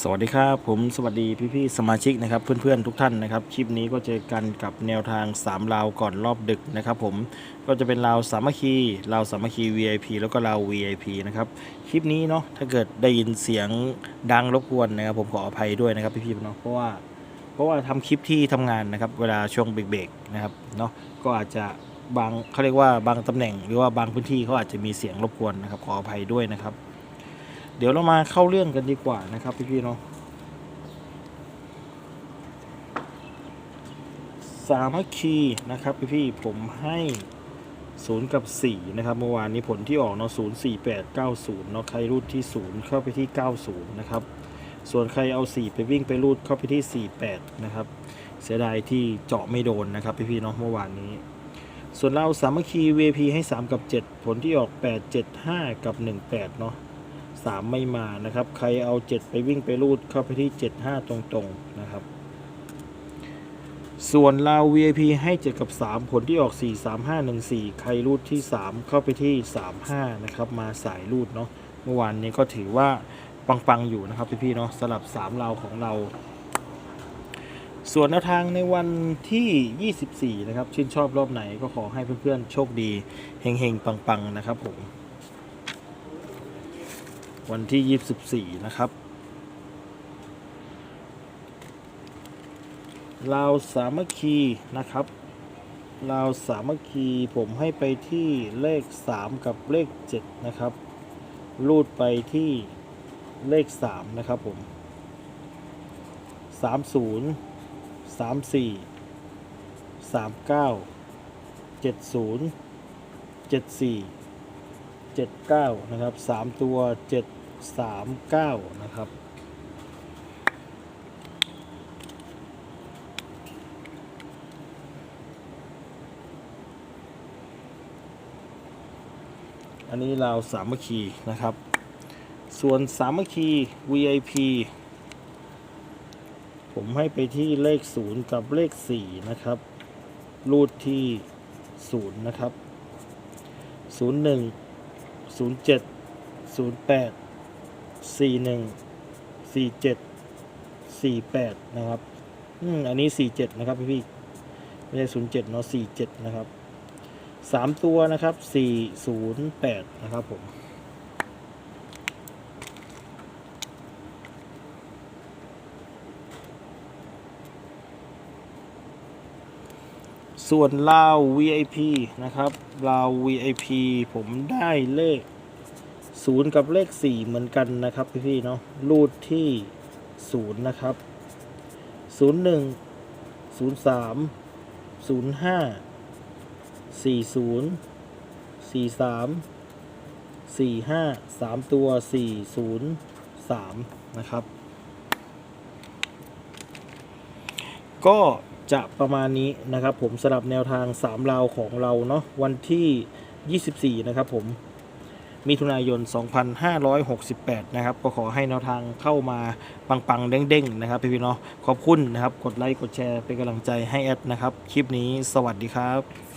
สวัสดีครับผมสวัสดีพี่ๆสมาชิกนะครับ เพื่อนๆทุกท่านนะครับคลิปนี้ก็เจอกันกับแนวทาง 3 ราวก่อนรอบดึกนะครับ ผมก็จะเป็นราวสามัคคีราวสามัคคี VIP แล้วก็ราว VIP นะครับคลิปนี้เนาะถ้าเกิดได้ยินเสียงดังรบกวนนะครับ ผมขออภัยด้วยนะครับพี่ๆเนาะเพราะว่าเพราะว่าทำคลิปที่ทำงานนะครับ เวลาช่วงเบรกๆนะครับเนาะก็อาจจะบางเขาเรียกว่าบางตำแหน่งหรือว่าบางพื้นที่เขาอาจจะมีเสียงรบกวนนะครับขออภัยด้วยนะครับ เดี๋ยวเรามาเข้าเรื่องกันดีกว่านะครับพี่ๆเนาะสามัคคีนะครับพี่พี่ๆผมให้0กับ4นะครับเมื่อวานนี้ผลที่ออกเนาะ0 4 8 9 0เก้าศูนย์เนาะใครรูดที่0เข้าไปที่90นย์นะครับส่วนใครเอา4ไปวิ่งไปรูดเข้าไปที่48นะครับเสียดายที่เจาะไม่โดนนะครับพี่พี่ๆเนาะเมื่อวานนี้ ส่วนเราสามัคคี VP ให้ 3 กับ 7 ผลที่ออก 8 7 5 กับ 18 เนาะ 3 ไม่มานะครับ ใครเอา 7 ไปวิ่งไปรูดเข้าไปที่ 75 ตรงๆนะครับ ส่วนลาว VIP ให้ 7 กับ 3 ผลที่ออก 4 3 5 1 4 ใครรูดที่ 3 เข้าไปที่ 3 5 นะครับ มาสายรูดเนาะเมื่อวานนี้ก็ถือว่าปังๆอยู่นะครับพี่ๆเนาะสำหรับ 3 ลาวของเราส่วนแนวทางในวันที่ 24 นะครับ ชื่นชอบรอบไหนก็ขอให้เพื่อนๆ โชคดี เฮงๆ ปัง ๆ นะครับผม วันที่ 24 นะครับลาวสามัคคีนะครับลาวสามัคคีผมให้ไปที่เลข 3 กับเลข 7 นะครับ รูดไปที่เลข 3 นะครับผม 30 34 39 70 74 79 นะครับ 3 ตัว 7 3 9 นะครับ อันนี้เราวสามัคคีนะครับ ส่วนสามัคคี VIP ผมให้ไปที่เลข 0 กับเลข 4 นะครับรูดที่ 0 นะครับ 01 07 08 41 47 48นะครับอืมอันนี้47นะครับพี่พี่ไม่ใช่07เนาะ47นะครับสามตัวนะครับสี่ศูนย์แปดนะครับผม ส่วนลาว VIP นะครับลาว VIP ผมได้เลขศูนย์กับเลขสี่เหมือนกันนะครับพี่ๆเนาะรูดที่ศูนย์นะครับศูนย์หนึ่งศูนย์สามศูนย์ห้าสี่ศูนย์สี่สามสี่ห้าสามตัวสี่ศูนย์สามนะครับ ก็ จะประมาณนี้นะครับผมสำหรับแนวทาง 3 ราวของเราเนาะวันที่ 24 นะครับผมมิถุนายน 2568 นะครับ ก็ขอให้แนวทางเข้ามาปังๆ เด้งๆ นะครับพี่ๆเนาะขอบคุณนะครับ กดไลค์ กดแชร์ เป็นกำลังใจให้แอดนะครับ คลิปนี้สวัสดีครับ